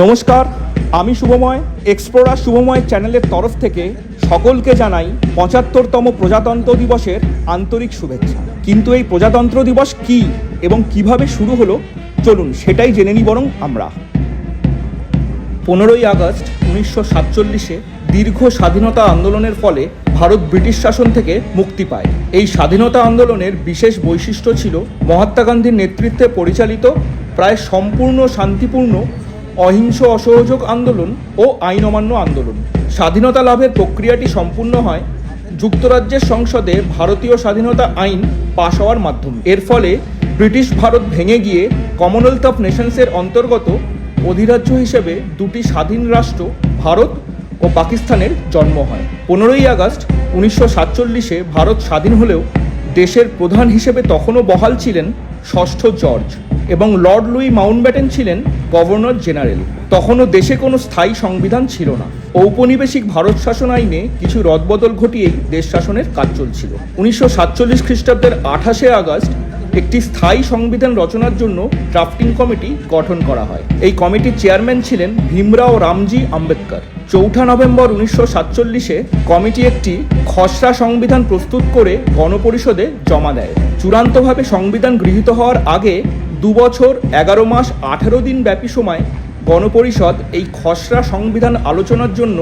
নমস্কার, আমি শুভময় এক্সপ্লোরার শুভময় চ্যানেলের তরফ থেকে সকলকে জানাই পঁচাত্তরতম প্রজাতন্ত্র দিবসের আন্তরিক শুভেচ্ছা। কিন্তু এই প্রজাতন্ত্র দিবস কি এবং কীভাবে শুরু হলো? চলুন সেটাই জেনে নিই বরং আমরা। পনেরোই আগস্ট উনিশশো সাতচল্লিশে দীর্ঘ স্বাধীনতা আন্দোলনের ফলে ভারত ব্রিটিশ শাসন থেকে মুক্তি পায়। এই স্বাধীনতা আন্দোলনের বিশেষ বৈশিষ্ট্য ছিল মহাত্মা গান্ধীর নেতৃত্বে পরিচালিত প্রায় সম্পূর্ণ শান্তিপূর্ণ অহিংস অসহযোগ আন্দোলন ও আইন অমান্য আন্দোলন। স্বাধীনতা লাভের প্রক্রিয়াটি সম্পূর্ণ হয় যুক্তরাজ্যের সংসদে ভারতীয় স্বাধীনতা আইন পাশ হওয়ার মাধ্যমে। এর ফলে ব্রিটিশ ভারত ভেঙে গিয়ে কমনওয়েলথ অফ নেশনসের অন্তর্গত অধিরাজ্য হিসেবে দুটি স্বাধীন রাষ্ট্র, ভারত ও পাকিস্তানের জন্ম হয়। পনেরোই আগস্ট উনিশশো সাতচল্লিশে ভারত স্বাধীন হলেও দেশের প্রধান হিসেবে তখনও বহাল ছিলেন ষষ্ঠ জর্জ। এবং লর্ড লুই মাউন্টব্যাটেন ছিলেন গভর্নর জেনারেল। তখনও দেশে কোনো স্থায়ী সংবিধান ছিল না। ঔপনিবেশিক ভারত শাসন আইনে কিছু রদবদল ঘটিয়েই দেশ শাসনের কাজ চলছিল। উনিশশো সাতচল্লিশ খ্রিস্টাব্দের আঠাশে আগস্ট একটি স্থায়ী সংবিধান রচনার জন্য ড্রাফটিং কমিটি গঠন করা হয়। এই কমিটির চেয়ারম্যান ছিলেন ভীমরাও রামজি আম্বেদকর। চৌঠা নভেম্বর উনিশশো সাতচল্লিশে কমিটি একটি খসড়া সংবিধান প্রস্তুত করে গণপরিষদে জমা দেয়। চূড়ান্তভাবে সংবিধান গৃহীত হওয়ার আগে দু বছর এগারো মাস, আঠারো দিন ব্যাপী সময় গণপরিষদ এই খসড়া সংবিধান আলোচনার জন্য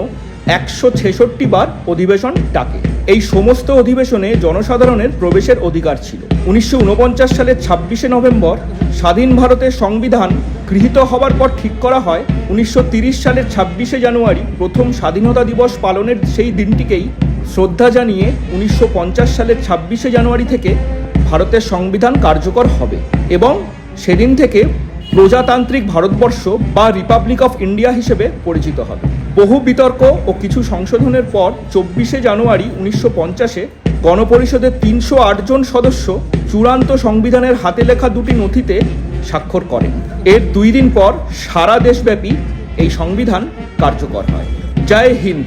একশো ছেষট্টি বার অধিবেশন ডাকে। এই সমস্ত অধিবেশনে জনসাধারণের প্রবেশের অধিকার ছিল। উনিশশো উনপঞ্চাশ সালের ছাব্বিশে নভেম্বর স্বাধীন ভারতের সংবিধান গৃহীত হবার পর ঠিক করা হয়, উনিশশো সালের ছাব্বিশে জানুয়ারি প্রথম স্বাধীনতা দিবস পালনের সেই দিনটিকেই শ্রদ্ধা জানিয়ে উনিশশো পঞ্চাশ সালের ছাব্বিশে জানুয়ারি থেকে ভারতের সংবিধান কার্যকর হবে এবং সেদিন থেকে প্রজাতান্ত্রিক ভারতবর্ষ বা রিপাবলিক অফ ইন্ডিয়া হিসেবে পরিচিত হবে। বহু বিতর্ক ও কিছু সংশোধনের পর চব্বিশে জানুয়ারি উনিশশো পঞ্চাশে গণপরিষদের তিনশো আট জন সদস্য চূড়ান্ত সংবিধানের হাতে লেখা দুটি নথিতে স্বাক্ষর করেন। এর দুই দিন পর সারা দেশব্যাপী এই সংবিধান কার্যকর হয়। জয় হিন্দ।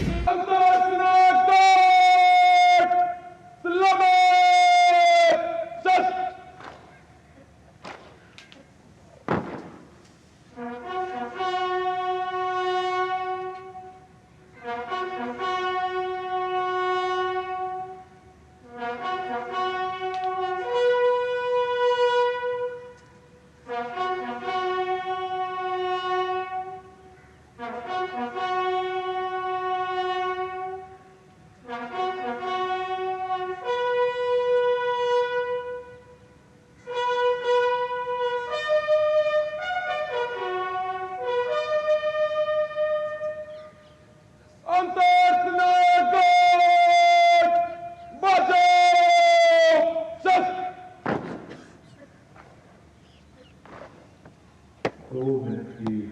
کی